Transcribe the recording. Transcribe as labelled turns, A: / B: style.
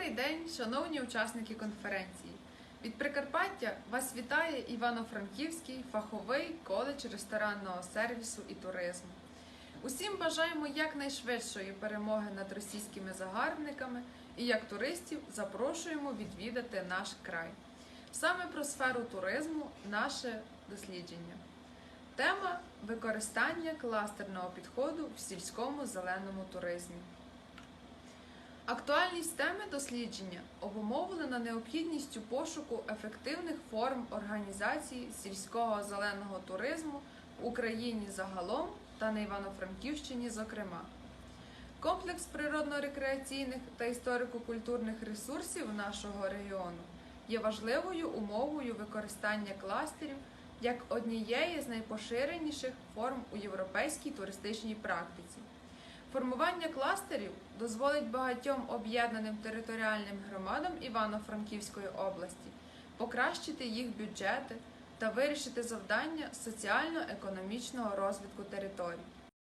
A: Добрий день, шановні учасники конференції. Від Прикарпаття вас вітає Івано-Франківський фаховий коледж ресторанного сервісу і туризму. Усім бажаємо якнайшвидшої перемоги над російськими загарбниками і як туристів запрошуємо відвідати наш край. Саме про сферу туризму наше дослідження. Тема використання кластерного підходу в сільському зеленому туризмі. Актуальність теми дослідження обумовлена необхідністю пошуку ефективних форм організації сільського зеленого туризму в Україні загалом та на Івано-Франківщині, зокрема. Комплекс природно-рекреаційних та історико-культурних ресурсів нашого регіону є важливою умовою використання кластерів як однієї з найпоширеніших форм у європейській туристичній практиці. Формування кластерів дозволить багатьом об'єднаним територіальним громадам Івано-Франківської області покращити їх бюджети та вирішити завдання соціально-економічного розвитку територій.